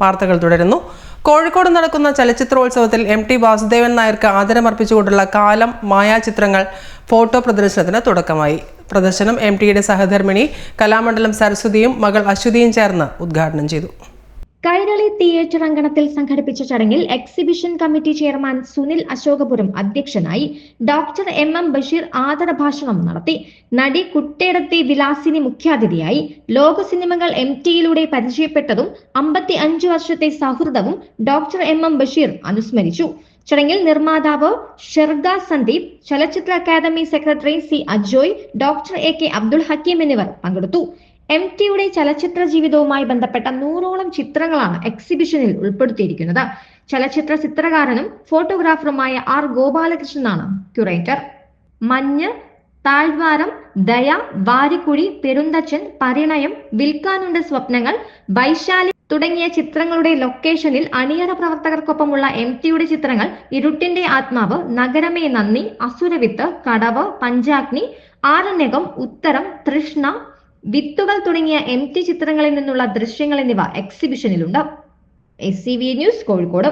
വാർത്തകൾ തുടരുന്നു. കോഴിക്കോട് നടക്കുന്ന ചലച്ചിത്രോത്സവത്തിൽ എം ടി വാസുദേവൻ നായർക്ക് ആദരമർപ്പിച്ചുകൊണ്ടുള്ള കാലം മായാചിത്രങ്ങൾ ഫോട്ടോ പ്രദർശനത്തിന് തുടക്കമായി. പ്രദർശനം എം ടിയുടെ സഹധർമ്മിണി കലാമണ്ഡലം സരസ്വതിയും മകൾ അശ്വതിയും ചേർന്ന് ഉദ്ഘാടനം ചെയ്തു. കൈരളി തിയേറ്റർ അങ്കണത്തിൽ സംഘടിപ്പിച്ച ചടങ്ങിൽ exhibition committee chairman Sunil Ashokapuram അധ്യക്ഷനായി ഡോക്ടർ എം എം ബഷീർ ആദര ഭാഷണം നടത്തി. നടി കുട്ടേടത്തി വിലാസിനി മുഖ്യാതിഥിയായി. ലോക സിനിമകൾ എം ടിയിലൂടെ പരിചയപ്പെട്ടതും അമ്പത്തി അഞ്ചു വർഷത്തെ സൗഹൃദവും ഡോക്ടർ എം എം ബഷീർ അനുസ്മരിച്ചു. ചടങ്ങിൽ നിർമ്മാതാവ് ഷെർഗ സന്ദീപ് ചലച്ചിത്ര academy secretary C Ajoy doctor A K Abdul Hakeem എന്നിവർ പങ്കെടുത്തു. എം ടിയുടെ ചലച്ചിത്ര ജീവിതവുമായി ബന്ധപ്പെട്ട നൂറോളം ചിത്രങ്ങളാണ് എക്സിബിഷനിൽ ഉൾപ്പെടുത്തിയിരിക്കുന്നത്. ചലച്ചിത്ര ചിത്രകാരനും ഫോട്ടോഗ്രാഫറുമായ ആർ ഗോപാലകൃഷ്ണനാണ് ക്യൂറേറ്റർ മഞ്ഞ് താഴ്വാരം ദയ വാരിക്കുഴി പെരുന്തച്ചൻ പരിണയം വിൽക്കാനുണ്ട് സ്വപ്നങ്ങൾ വൈശാലി തുടങ്ങിയ ചിത്രങ്ങളുടെ ലൊക്കേഷനിൽ അണിയറ പ്രവർത്തകർക്കൊപ്പമുള്ള എം ടിയുടെ ചിത്രങ്ങൾ ഇരുട്ടിന്റെ ആത്മാവ് നഗരമേ നന്ദി അസുരവിത്ത് കടവ് പഞ്ചാഗ്നി ആരണ്യകം ഉത്തരം തൃഷ്ണ വിത്തുകൾ തുടങ്ങിയ എം ടി ചിത്രങ്ങളിൽ നിന്നുള്ള ദൃശ്യങ്ങൾ എന്നിവ എക്സിബിഷനിലുണ്ട് S C V news Kozhikode.